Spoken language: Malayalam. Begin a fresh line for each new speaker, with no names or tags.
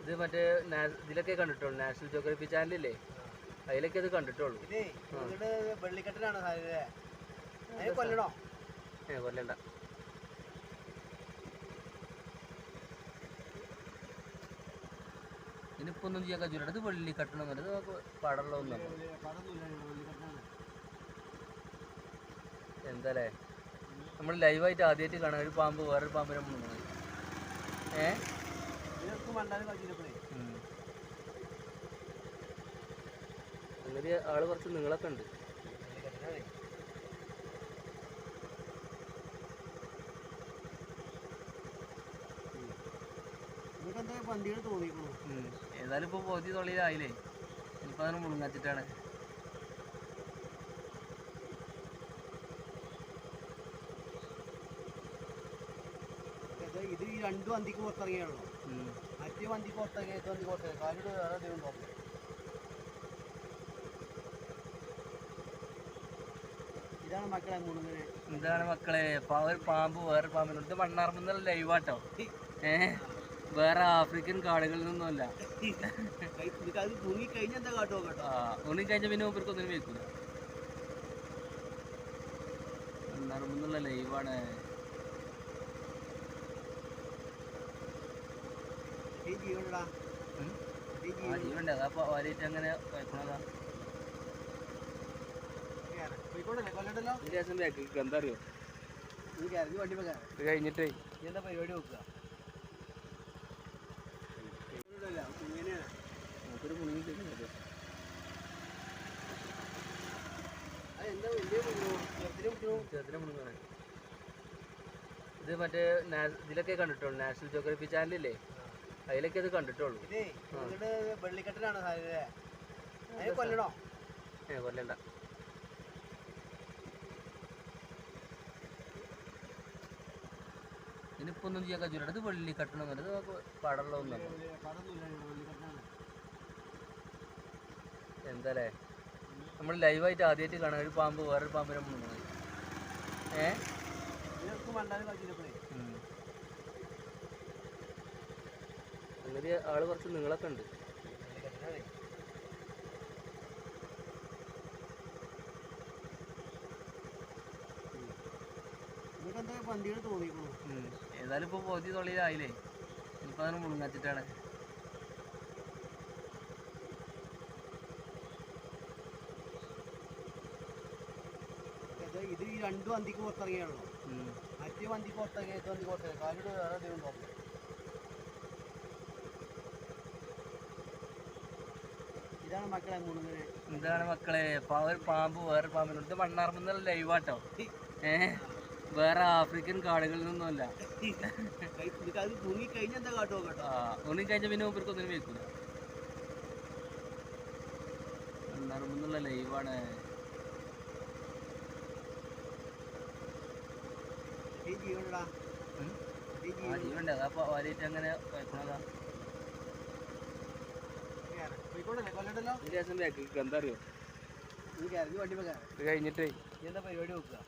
ഇത് മറ്റേ ഇതിലൊക്കെ കണ്ടിട്ടുള്ളൂ. നാഷണൽ ജോഗ്രഫി ചാനലില്ലേ? അതിലൊക്കെ ഇത് കണ്ടിട്ടുള്ളൂ.
വെള്ളിക്കെട്ടിലാണ് കൊല്ലണോ?
ഏ കൊല്ലണ്ട. ഇതിനിപ്പോ ഒന്നും ചെയ്യാൻ കഴിയൂല. ഇത് വെള്ളി കെട്ടണം എന്നത് നമുക്ക് പാടുള്ള ഒന്നല്ല എന്താലേ? നമ്മൾ ലൈവായിട്ട് ആദ്യമായിട്ട് കാണാൻ ഒരു പാമ്പ് വേറൊരു പാമ്പിനെ മുങ്ങുന്നത് ഏ. അങ്ങനെ ആൾ കുറച്ച് നിങ്ങളൊക്കെ ഉണ്ട്. ഏതായാലും ഇപ്പൊ പോയി തൊള്ളിയിലായില്ലേ? ഇപ്പൊ അതിന് മുളുങ്ങാച്ചിട്ടാണ്
ഇത് ഈ രണ്ടു വണ്ടിക്ക് പുറത്തിറങ്ങിയാണല്ലോ.
ഉം.
മറ്റേ വണ്ടി പുറത്തിറങ്ങി ഏത് വണ്ടി പുറത്തിറങ്ങി. കാലിട്ട് വേറെ എന്തെങ്കിലും തോന്നുന്നു ഇതാണ് മക്കളെ
മക്കളെ? ഒരു പാമ്പ് വേറെ പാമ്പിന് ഇത് മണ്ണാർമെന്നുള്ള ലൈവാട്ടോ ഏ വേറെ ആഫ്രിക്കൻ കാടുകളിൽ
നിന്നല്ല ഉണിക്കഴിഞ്ഞ എന്താ കേട്ടോ?
പിന്നെ മൂപ്പർക്ക് ഒന്നിനും വെക്കൂല. മണ്ണാർമെന്നുള്ള ലൈവാണ്
ഈ ജീവനടാ
ഉം.
ഈ
ആ
ജീവൻ
ജീവണ്ട് അതാ വാലിയിട്ട് അങ്ങനെ വയ്ക്കണതാ ബാക്ക് എന്താ അറിയോ? ഇത് കഴിഞ്ഞിട്ടേ.
എന്താ പരിപാടി നോക്കുക?
ഇത് മറ്റേ ഇതിലൊക്കെ കണ്ടിട്ടുള്ളൂ നാഷണൽ ജോഗ്രഫി ചാനലില്ലേ? അതിലൊക്കെ അത് കണ്ടിട്ടുള്ളൂ.
സാധ്യത കൊല്ലണോ?
ഏ കൊല്ലണ്ട. ഇതിനിപ്പോ ഒന്നും ചെയ്യാൻ കഴിയൂല. ഇത് വെള്ളി കെട്ടണം എന്നത് നമുക്ക് ഒന്നല്ല എന്താലേ? നമ്മൾ ലൈവായിട്ട് ആദ്യമായിട്ട് കാണാൻ ഒരു പാമ്പ് വേറൊരു പാമ്പിനെ മുങ്ങുന്നത് ഏ? അങ്ങനെ ആൾ കുറച്ച് നിങ്ങളൊക്കെ ഉണ്ട്. ഏതായാലും ഇപ്പൊ പോതി തൊള്ളിയിലായില്ലേ ഇനിയിപ്പോ അതിന് മുളുങ്ങാച്ചിട്ടാണ്
ഇത് ഈ രണ്ടു വണ്ടിക്ക് പുറത്തിറങ്ങിയാണല്ലോ. മറ്റേ വണ്ടിക്ക് പുറത്തിറങ്ങി ഏത് വണ്ടി പുറത്തിറങ്ങി. കാലിട്ട് വേറെ എന്തെങ്കിലും തോന്നുന്നു ഇതാണ് മക്കളെ മുഴുവനെ
എന്താണ് മക്കളെ ഒരു പാമ്പ് വേറെ പാമ്പിനുണ്ട് ഇത് മണ്ണാർമെന്നുള്ള ലൈവാട്ടോ ഏ വേറെ ആഫ്രിക്കൻ കാടുകളിൽ നിന്നല്ല ഉണങ്ങിക്കഴിഞ്ഞ പിന്നെ ഒന്നിനും വെക്കൂല. മണ്ണാർമെന്നുള്ള ലൈവാണ്
ജീവൻ.
അതാ വാലിയിട്ട് അങ്ങനെ വയ്ക്കണതാ
പോയിക്കോണ്ടല്ലേ കൊല്ലണ്ടല്ലോ
ഇതിന്റെ ശേഷം ബാക്ക് എന്താ അറിയോ
നീ കയറി വണ്ടി വെക്കാൻ
ഇത് കഴിഞ്ഞിട്ടേ.
എന്താ പരിപാടി നോക്കുക?